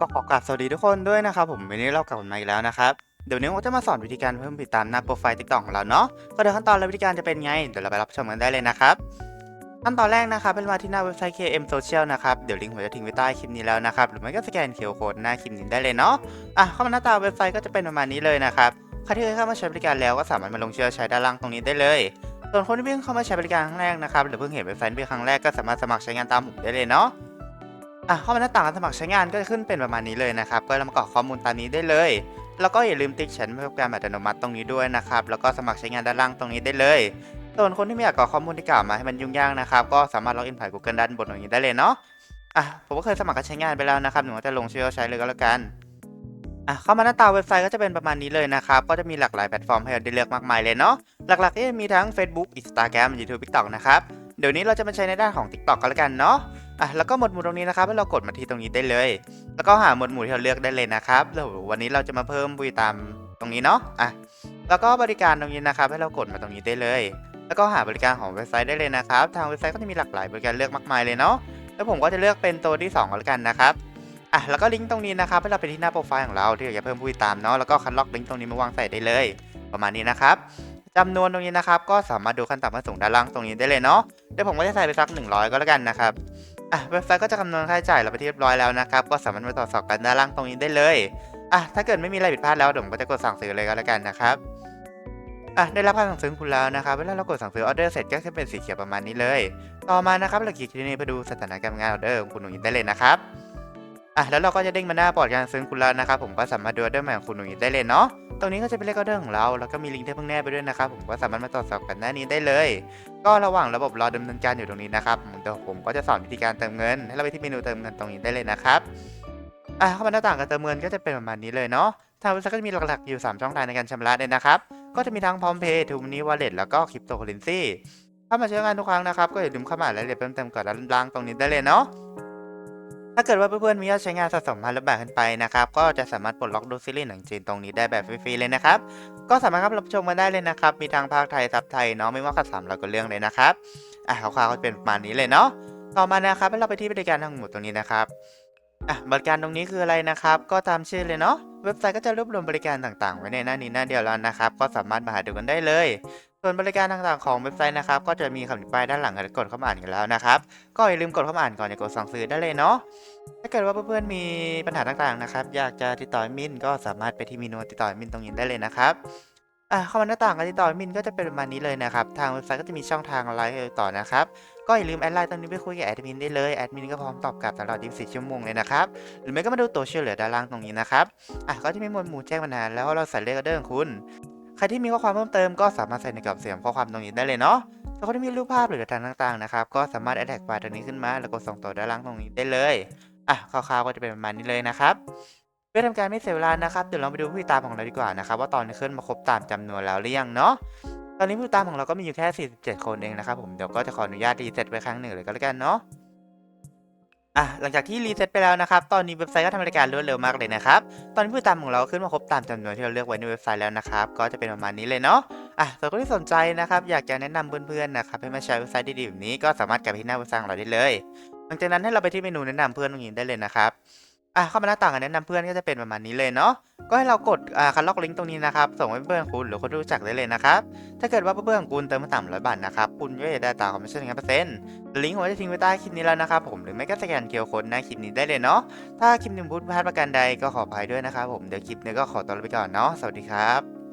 ก็ขอกราบสวัสดีทุกคนด้วยนะครับผมวันนี้เรากลับมาอีกแล้วนะครับเดี๋ยวนี้ผมจะมาสอนวิธีการเพิ่มติดตามหน้าโปรไฟล์ติ๊กต็อกของเราเนาะก็เดี๋ยวขั้นตอนและวิธีการจะเป็นไงเดี๋ยวเราไปรับชมกันได้เลยนะครับขั้นตอนแรกนะครับเป็นมาที่หน้าเว็บไซต์ KM Social นะครับเดี๋ยวลิงก์ผมจะทิ้งไว้ใต้คลิปนี้แล้วนะครับหรือไม่ก็สแกนเคอร์โค้ดหน้าคลิปนี้ได้เลยเนาะอะเข้ามาหน้าตาเว็บไซต์ก็จะเป็นประมาณนี้เลยนะครับใครที่เคยเข้ามาใช้บริการแล้วก็สามารถมาลงชื่อใช้ด้านล่างตรงนี้ได้เลยส่วนคนที่เพิ่งเข้ามาใช้บริการครั้งแรกนะครับหรือเพิ่งเห็นเว็บไซต์เป็นครั้งแรกก็สามารถสมัครใช้งานตามผมได้เลยเนาะ อะเข้ามาหน้าต่างการสมัครใช้งานก็จะขึ้นเป็นประมาณนี้เลยนะครับ ก็เรามากรอกข้อมูลตามนี้ได้เลย แล้วก็อย่าลืมติ๊กฉันเพื่อการอัตโนมัติตรงนี้ด้วยนะครับ แล้วก็สมัครใช้งานด้านล่างตรงนี้ได้เลย ส่วนคนที่ไม่อยากกรอกข้อมูลที่กล่าวมาให้มันยุ่งยากนะครับ ก็สามารถล็อกอินผ่าน Google ด้านบนตรงนี้ได้เลยเนาะ อะผมก็เคยสมัครการใช้งานไปแล้วนะครับหนูจะลงชื่อใช้เลยก็แล้วกันอะเข้ามาหน้าตาเว็บไซต์ก็จะเป็นประมาณนี้เลยนะครับ ก็จะมีหลากหลายแพลตฟอร์มให้เราได้เลือกมากมายเลยเนาะ หลักๆก็จะมีทั้ง Facebook Instagram YouTube TikTok นะครับ เดี๋ยวนี้เราจะมาใช้ในด้านของ TikTok กันแล้วกันเนาะ อะแล้วก็หมวดหมู่ตรงนี้นะครับให้เรากดมาที่ตรงนี้ได้เลย แล้วก็หาหมวดหมู่ที่เราเลือกได้เลยนะครับแล้ววันนี้เราจะมาเพิ่มบุยตามตรงนี้เนาะอะแล้วก็บริการตรงนี้นะครับให้เรากดมาตรงนี้ได้เลย แล้วก็หาบริการของเว็บไซต์ได้เลยนะครับ ทางเว็บไซต์ก็จะมีหลากหลายบริการเลือกมากมายเลยเนาะแล้วผมก็จะเลือกเป็นตัวที่2ก็แล้วกันนะครับอะแล้วก็ลิงก์ตรงนี้นะครับให้เราไปที่หน้าโปรไฟล์ของเราที่อยากจะเพิ่มผู้ติดตามเนาะแล้วก็คัดลอกลิงก์ตรงนี้มาวางใส่ได้เลย ประมาณนี้นะครับจำนวนตรงนี้นะครับ ก็สามารถดูขั้นต่ำขั้นสูงด้านล่างตรงนี้ได้เลยเนาะเดี๋ยวผมก็จะใส่ไปสัก 100 ก็แล้วกันนะครับ อะเว็บไซต์ก็จะคำนวณค่าใช้จ่ายเราไปที่เรียบร้อยแล้วนะครับ ก็สามารถมาตรวจสอบกันด้านล่างตรงนี้ได้เลยอะถ้าเกิดไม่มีอะไรผิดพลาดแล้วเดี๋ยวผมก็จะกดสั่งซื้อเลยก็แล้วกันนะครับอะได้รับการสั่งซื้อคุณแล้วนะครับเวลาเรากดสั่งซื้อออเดอร์เสร็จก็จะเป็นสีเขียวประมาณนี้เลย ต่อมานะครับเราคลิกที่นี่เพื่อดูสถานะการงานออเดอร์ของคุณหนุ่ยได้เลยนะครับ อะแล้วเราก็จะเด้งมาหน้าบอร์ดการซื้อคุณแล้วนะครับผมก็สามารถดูออเดอร์ใหม่ของคุณหนุ่ยได้เลยเนาะตรงนี้ก็จะเป็นเลขออเดอร์ของเราแล้วก็มีลิงก์ที่เพิ่งแนบไปด้วยนะครับผมก็สามารถมาตรวจสอบกันหน้านี้ได้เลย ก็ระหว่างระบบรอดำเนินการอยู่ตรงนี้นะครับเดี๋ยวผมก็จะสอนวิธีการเติมเงิน ให้เราไปที่เมนูเติมเงินตรงนี้ได้เลยนะครับอะเข้ามาหน้าต่างการเติมเงินก็จะเป็นประมาณนี้เลยเนาะทางเว็บไซต์ก็จะมีหลักๆอยู่ 3 ช่องทางในการชำระเลยนะครับก็จะมีทั้งพร้อมเพย์ทูมินิวอลเล็ตแล้วก็คริปโตเคอเรนซีถ้ามาใช้งานทุกครั้งนะครับก็อย่าลืมเข้ามาอ่านรายละเอียดเพิ่มเติมก่อนด้านล่างตรงนี้ได้เลยเนาะ ถ้าเกิดว่าเพื่อนๆมียอดใช้งานสะสมพันละบาทขึ้นไปนะครับ ก็จะสามารถปลดล็อกดูซีรีส์หนังจีนตรงนี้ได้แบบฟรีๆเลยนะครับ ก็สามารถรับชมมาได้เลยนะครับ มีทางภาคไทยซับไทยเนาะไม่ว่ากันสามเราก็เรื่องเลยนะครับ อะคร่าวๆก็เป็นประมาณนี้เลยเนาะ ต่อมานะครับให้เราไปที่บริการทั้งหมดตรงนี้นะครับอะบริการตรงนี้คืออะไรนะครับ ก็ตามชื่อเลยเนาะ เว็บไซต์ก็จะรวบรวมบริการต่างๆ ไว้ในหน้านี้หน้าเดียวแล้วนะครับ ก็สามารถมาหาดูกันได้เลย ส่วนบริการต่างๆของเว็บไซต์นะครับ ก็จะมีคำอธิบายด้านหลังให้กดเข้ามาอ่านกันแล้วนะครับ ก็อย่าลืมกดเข้ามาอ่านก่อนจะกดสั่งซื้อได้เลยเนาะ ถ้าเกิดว่าเพื่อนๆมีปัญหาต่างๆนะครับ อยากจะติดต่อมินก็สามารถไปที่เมนูติดต่อมินตรงนี้ได้เลยนะครับอะเข้ามาหน้าต่างการติดต่อมินก็จะเป็นประมาณนี้เลยนะครับ ทางเว็บไซต์ก็จะมีช่องทางไลน์ต่อนะครับ ก็อย่าลืมแอดไลน์ตรงนี้ไปคุยกับแอดมินได้เลย แอดมินก็พร้อมตอบกลับตลอด 24 ชั่วโมงเลยนะครับ หรือไม่ก็มาดูตัวช่วยเหลือด้านล่างตรงนี้นะครับ อะก็จะมีหมวดหมู่แจ้งปัญหาแล้วเราใส่เลขออเดอร์ของคุณ ใครที่มีข้อความเพิ่มเติมก็สามารถใส่ในกรอบเสียงข้อความตรงนี้ได้เลยเนาะถ้าคนที่มีรูปภาพหรือหลักฐานต่างๆนะครับก็สามารถแอดแท็กไฟล์ตรงนี้ขึ้นมา แล้วกดส่งต่อด้านล่างตรงนี้ได้เลยอะคร่าวๆก็จะเป็นประมาณนี้เลยนะครับเพื่อทำการไม่เสียเวลานะครับเดี๋ยวเราไปดูผู้ติดตามของเราดีกว่านะครับว่าตอนนี้ขึ้นมาครบตามจำนวนแล้วหรือยังเนาะตอนนี้ผู้ติดตามของเราก็มีอยู่แค่ 47 คนเองนะครับผมเดี๋ยวก็จะขออนุญาตรีเซ็ตไว้ครั้งหนึ่งเลยก็แล้วกันเนาะ อะหลังจากที่รีเซ็ตไปแล้วนะครับ ตอนนี้เว็บไซต์ก็ทำรายการรวดเร็วมากเลยนะครับ ตอนนี้ผู้ติดตามของเราขึ้นมาครบตามจำนวนที่เราเลือกไว้ในเว็บไซต์แล้วนะครับ ก็จะเป็นประมาณนี้เลยเนาะ อะสำหรับคนที่สนใจนะครับ อยากจะแนะนำเพื่อนๆนะครับให้มาใช้เว็บไซต์ดีๆแบบนี้ก็สามารถกลับไปที่หน้าเว็บไซต์ของเราได้เลย หลังจากนั้นให้เราไปที่เมนูแนะนำเพื่อนตรงนี้ได้เลยนะครับ อะเข้ามาหน้าต่างแนะนำเพื่อนก็จะเป็นประมาณนี้เลยเนาะก็ให้เรากดอ่าคันล็อกลิงก์ตรงนี้นะครับส่งให้เพื่อนคุณหรือคนรู้จักได้เลยนะครับถ้าเกิดว่าเพื่อนของคุณเติมมาต่ำร้อยบาทนะครับคุณก็จะได้ตาคอมมิชชั่นหนึ่งเปอร์เซ็นต์ลิงก์ผมจะทิ้งไว้ใต้คลิปนี้แล้วนะครับผมหรือไม่ก็สแกนเคียวโค้ดหน้าคลิปนี้ได้เลยเนาะถ้าคลิปนี้พูดพลาดประการใดก็ขออภัยด้วยนะครับผมเดี๋ยวคลิปนี้ก็ขอตัวไปก่อนเนาะสวัสดีครับ